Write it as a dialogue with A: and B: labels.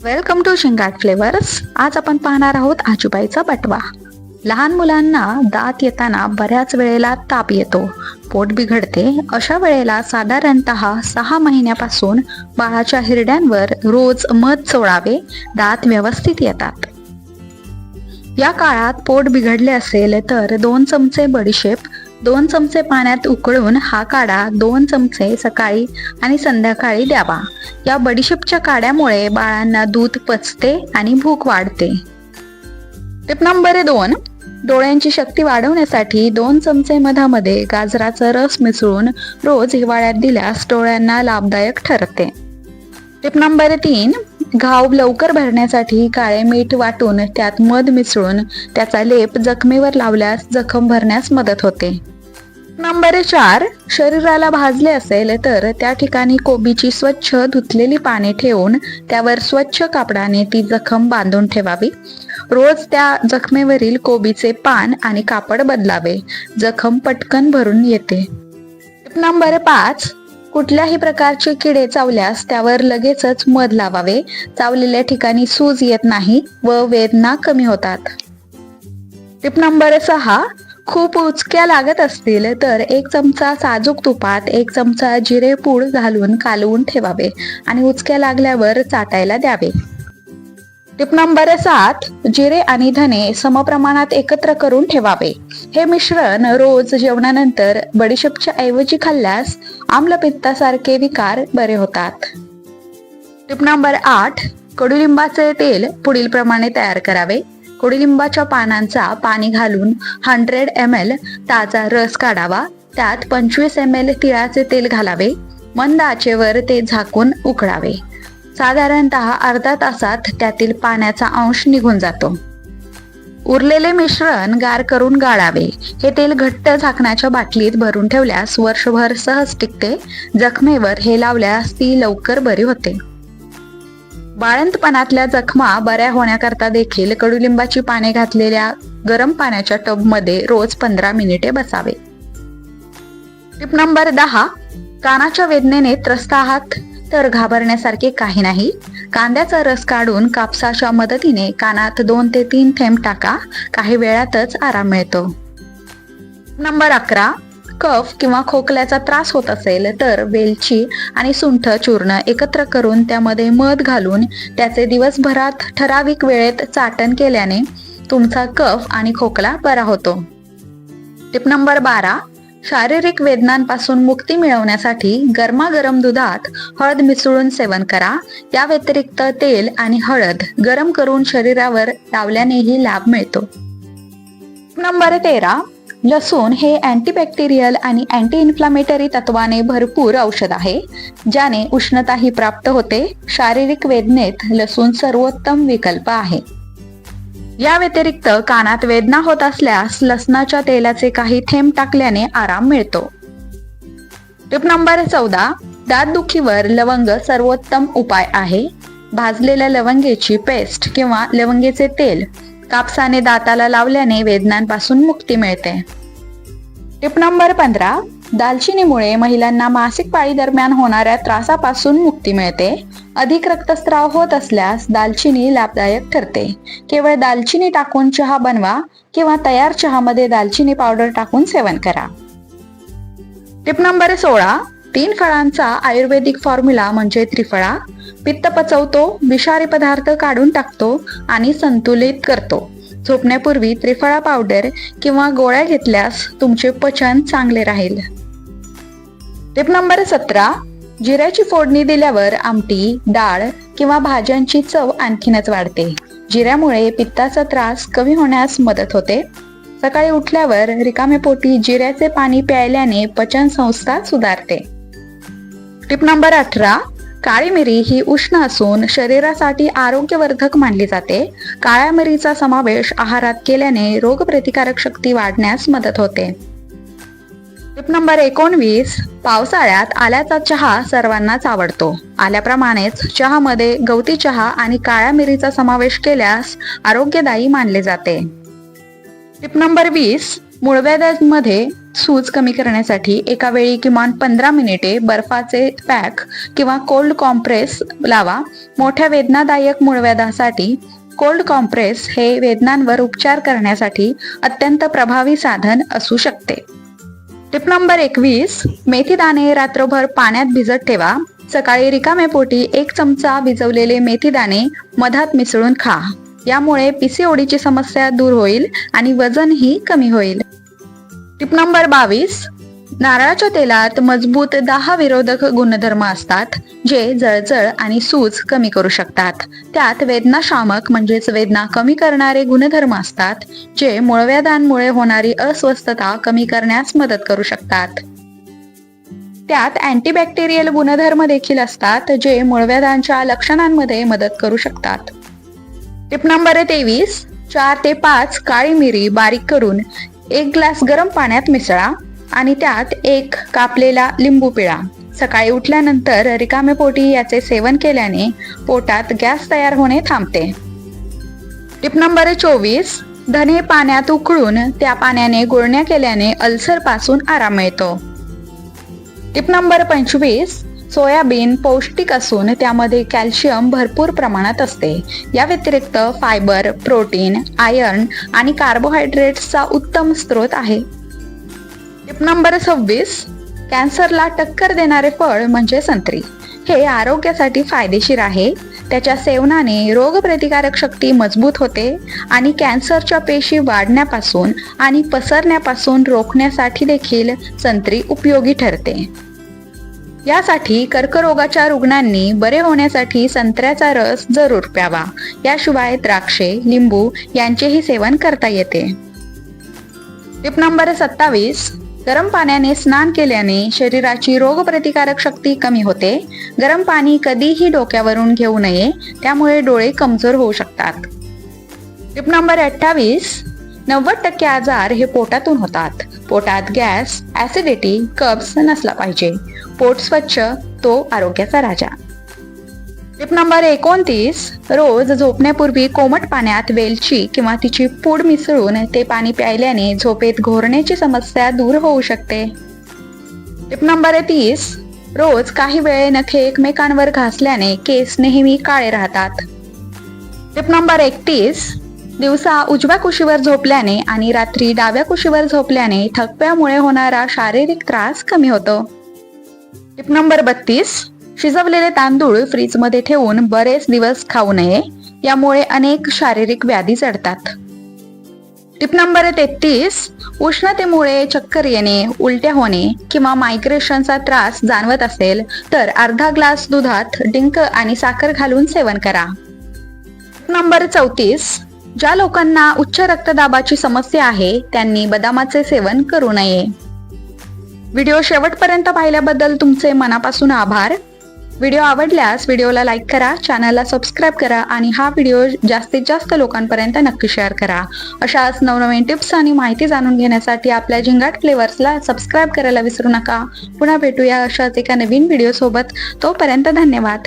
A: Welcome to शिंगाट flavours आज आपण पाहणार आहोत आजूबाईचा बटवा. लहान मुलांना दात येताना बऱ्याच वेळेला ताप येतो. पोट बिघडते. अशा वेळेला साधारणत सहा महिन्यापासून बाळाच्या हिरड्यांवर रोज मध चोळावे दात व्यवस्थित येतात. या काळात पोट बिघडले असेल तर दोन चमचे बडीशेप दोन चमचे पाण्यात उकळून हा काढा. दोन चमचे सकाळी आणि संध्याकाळी द्यावा. या बडीशेपच्या काड्यामुळे बाळांना दूध पचते आणि भूक वाढते. टिप नंबर दोन डोळ्यांची शक्ती वाढवण्यासाठी दोन चमचे मधामध्ये गाजराचा रस मिसळून रोज हिवाळ्यात दिल्यास डोळ्यांना लाभदायक ठरते. टिप नंबर तीन घाव लवकर भरण्यासाठी काळे मीठ वाटून त्यात मध मिसळून त्याचा लेप जखमेवर लावल्यास जखम भरण्यास मदत होते. नंबर चार शरीराला भाजले असेल तर त्या ठिकाणी कोबीची स्वच्छ धुतलेली पाने ठेवून त्यावर स्वच्छ कापडाने ती जखम बांधून ठेवावी. रोज त्या जखमेवरील कोबीचे पान आणि कापड बदलावे. जखम पटकन भरून येते. नंबर पाच कुठल्याही प्रकारचे किडे चावल्यास त्यावर लगेचच मध लावावे. चावलेल्या ठिकाणी सूज येत नाही व वेदना कमी होतात. टिप नंबर सहा खूप उचक्या लागत असतील तर एक चमचा साजूक तुपात एक चमचा जिरे पूड घालून कालवून ठेवावे आणि उचक्या लागल्यावर चाटायला द्यावे. टिप नंबर सात जिरे आणि धने समप्रमाणात एकत्र करून ठेवावे. हे मिश्रण रोज जेवणानंतर बडीशेपच्या ऐवजी खाल्ल्यास आम्लपित्तासारखे विकार बरे होतात. टिप नंबर आठ कडुलिंबाचे तेल पुढील प्रमाणे तयार करावे. कडुलिंबाच्या पानांचा पाणी घालून हंड्रेड एम एल ताजा रस काढावा. त्यात पंचवीस एम एल तिळाचे तेल घालावे. मंद आचेवर ते झाकून उकळावे. साधारणतः अर्धा तासात त्यातील पाण्याचा अंश निघून जातो. उरलेले मिश्रण गार करून गाळावे. हे तेल घट्ट झाकण्याच्या बाटलीत भरून ठेवल्यास वर्षभर सहज टिकते जखमेवर हे लावल्यास ती लवकर बरी होते. बाळंतपणातल्या जखमा बऱ्या होण्याकरता देखील कडुलिंबाची पाने घातलेल्या गरम पाण्याच्या टबमध्ये रोज पंधरा मिनिटे बसावे. टिप नंबर दहा. कानाच्या वेदनेने त्रस्त आहात. तर घाबरण्यासारखे काही नाही. कांद्याचा रस काढून कापसाच्या मदतीने कानात दोन ते तीन थेंब टाका. काही वेळातच आराम मिळतो. नंबर अकरा. कफ किंवा खोकल्याचा त्रास होत असेल तर वेलची आणि सुंठ चूर्ण एकत्र करून त्यामध्ये मध घालून त्याचे दिवसभरात ठराविक वेळेत चाटण केल्याने तुमचा कफ आणि खोकला बरा होतो. टिप नंबर बारा. शारीरिक वेदनांपासून मुक्ती मिळवण्यासाठी गरमागरम दुधात हळद मिसळून सेवन करा. या व्यतिरिक्त तेल आणि हळद गरम करून शरीरावर लावल्यानेही लाभ मिळतो. नंबर तेरा लसूण हे अँटीबॅक्टेरियल आणि अँटी इन्फ्लामेटरी तत्वाने भरपूर औषध आहे ज्याने उष्णताही प्राप्त होते. शारीरिक वेदनेत लसूण सर्वोत्तम विकल्प आहे. या व्यतिरिक्त कानात वेदना होत असल्यास लसणाच्या तेलाचे काही थेंब टाकल्याने आराम मिळतो. टिप नंबर चौदा दातदुखीवर लवंग सर्वोत्तम उपाय आहे. भाजलेल्या लवंगेची पेस्ट किंवा लवंगेचे तेल कापसाने दाताला लावल्याने वेदनांपासून मुक्ती मिळते. टिप नंबर पंधरा दालचिनीमुळे महिलांना मासिक पाळी दरम्यान होणाऱ्या त्रासापासून मुक्ती मिळते. अधिक रक्तस्राव होत असल्यास दालचिनी लाभदायक ठरते. केवळ दालचिनी टाकून चहा बनवा किंवा तयार चहामध्ये दालचिनी पावडर टाकून सेवन करा. टिप नंबर सोळा. तीन फळांचा आयुर्वेदिक फॉर्म्युला म्हणजे त्रिफळा. पित्त पचवतो विषारी पदार्थ काढून टाकतो आणि संतुलित करतो. झोपण्यापूर्वी त्रिफळा पावडर किंवा गोळ्या घेतल्यास तुमचे पचन चांगले राहील. टिप नंबर सतरा जिऱ्याची फोडणी दिल्यावर आमटी डाळ किंवा भाज्यांची चव आणखीनच वाढते. जिऱ्यामुळे पित्ताचा त्रास कमी होण्यास मदत होते. सकाळी उठल्यावर रिकामे पोटी जिऱ्याचे पाणी प्यायल्याने पचन संस्था सुधारते. टिप नंबर अठरा काळी मिरी ही उष्ण असून शरीरासाठी आरोग्यवर्धक मानली जाते. काळ्या मिरीचा समावेश आहारात केल्याने रोगप्रतिकारक शक्ती वाढण्यास मदत होते. टिप नंबर एकोणवीस पावसाळ्यात आल्याचा चहा सर्वांनाच आवडतो. आल्याप्रमाणेच चहामध्ये गवती चहा आणि काळ्या मिरीचा समावेश केल्यास आरोग्यदायी मानले जाते. टिप नंबर वीस मूळव्याधामध्ये सूज कमी करण्यासाठी एका वेळी किमान पंधरा मिनिटे बर्फाचे पॅक किंवा कोल्ड कॉम्प्रेस लावा. मोठ्या वेदनादायक मूळव्याधासाठी कोल्ड कॉम्प्रेस हे वेदनांवर उपचार करण्यासाठी अत्यंत प्रभावी साधन असू शकते. टिप नंबर एकवीस मेथी दाणे रात्रभर पाण्यात भिजत ठेवा. सकाळी रिकामे पोटी एक चमचा भिजवलेले मेथी दाणे मधात मिसळून खा. यामुळे पीसीओडीची समस्या दूर होईल आणि वजनही कमी होईल. टिप नंबर बावीस. नारळाच्या तेलात मजबूत दाह विरोधक गुणधर्म असतात जे जळजळ आणि सूज कमी करू शकतात. त्यात वेदनाशामक म्हणजेच वेदना कमी करणारे गुणधर्म असतात जे मूळव्याधांमुळे होणारी अस्वस्थता कमी करण्यास मदत करू शकतात. त्यात अँटीबॅक्टेरियल गुणधर्म देखील असतात जे मूळव्याधांच्या लक्षणांमध्ये मदत करू शकतात. टिप नंबर तेवीस. चार ते पाच काळी मिरी बारीक करून एक ग्लास गरम पाण्यात मिसळा आणि त्यात एक कापलेला लिंबू पिळा. सकाळी उठल्यानंतर रिकामे पोटी याचे सेवन केल्याने पोटात गॅस तयार होणे थांबते. टिप नंबर चोवीस. धने पाण्यात उकळून त्या पाण्याने गुळण्या केल्याने अल्सरपासून आराम मिळतो. टिप नंबर पंचवीस. सोयाबीन पौष्टिक असून त्यामध्ये कॅल्शियम भरपूर प्रमाणात असते. या व्यतिरिक्त फायबर प्रोटीन आयर्न आणि कार्बोहायड्रेट्सचा उत्तम स्रोत आहे. टिप नंबर सव्वीस कॅन्सरला टक्कर देणारे फळ म्हणजे संत्री. हे आरोग्यासाठी फायदेशीर आहे. त्याच्या सेवनाने रोगप्रतिकारक शक्ती मजबूत होते आणि कॅन्सरच्या पेशी वाढण्यापासून आणि पसरण्यापासून रोखण्यासाठी देखील संत्री उपयोगी ठरते. यासाठी कर्करोगाच्या रुग्णांनी बरे होण्यासाठी संत्र्याचा रस जरूर प्यावा. याशिवाय द्राक्षे लिंबू यांचेही सेवन करता येते. टिप नंबर सत्तावीस. गरम पाण्याने स्नान केल्याने शरीराची रोगप्रतिकारक शक्ती कमी होते. गरम पाणी कधीही डोक्यावरून घेऊ नये त्यामुळे डोळे कमजोर होऊ शकतात. टिप नंबर अठ्ठावीस. नव्वद टक्के आजार हे पोटातून होतात. पोटात गॅस ऍसिडिटी कब्स नसला पाहिजे. पोट स्वच्छ तो आरोग्याचा राजा. टिप नंबर एकोणतीस रोज झोपण्यापूर्वी कोमट पाण्यात वेलची किंवा तिची पूड मिसळून ते पाणी प्यायल्याने झोपेत घोरण्याची समस्या दूर होऊ शकते. टिप नंबर तीस रोज काही वेळ नखे एकमेकांवर घासल्याने केस नेहमी काळे राहतात. टिप नंबर एकतीस दिवसा उजव्या कुशीवर झोपल्याने आणि रात्री डाव्या कुशीवर झोपल्याने थकव्यामुळे होणारा शारीरिक त्रास कमी होतो. टिप नंबर बत्तीस शिजवलेले तांदूळ फ्रीजमध्ये ठेवून बरेच दिवस खाऊ नये यामुळे अनेक शारीरिक व्याधी चढतात. टिप नंबर तेहतीस उष्णतेमुळे चक्कर येणे उलट्या होणे किंवा मायग्रेशनचा त्रास जाणवत असेल तर अर्धा ग्लास दुधात डिंक आणि साखर घालून सेवन करा. नंबर चौतीस ज्या लोकांना उच्च रक्तदाबाची समस्या आहे त्यांनी बदामाचे सेवन करू नये. व्हिडिओ शेवटपर्यंत पाहिल्याबद्दल तुमचे मनापासून आभार. व्हिडिओ आवडल्यास व्हिडिओला लाईक करा चॅनलला सबस्क्राईब करा आणि हा व्हिडिओ जास्तीत जास्त लोकांपर्यंत नक्की शेअर करा. अशाच नवनवीन टिप्स आणि माहिती जाणून घेण्यासाठी आपल्या झिंगाट फ्लेवर्सला सबस्क्राईब करायला विसरू नका. पुन्हा भेटूया अशाच एका नवीन व्हिडिओसोबत. तोपर्यंत धन्यवाद.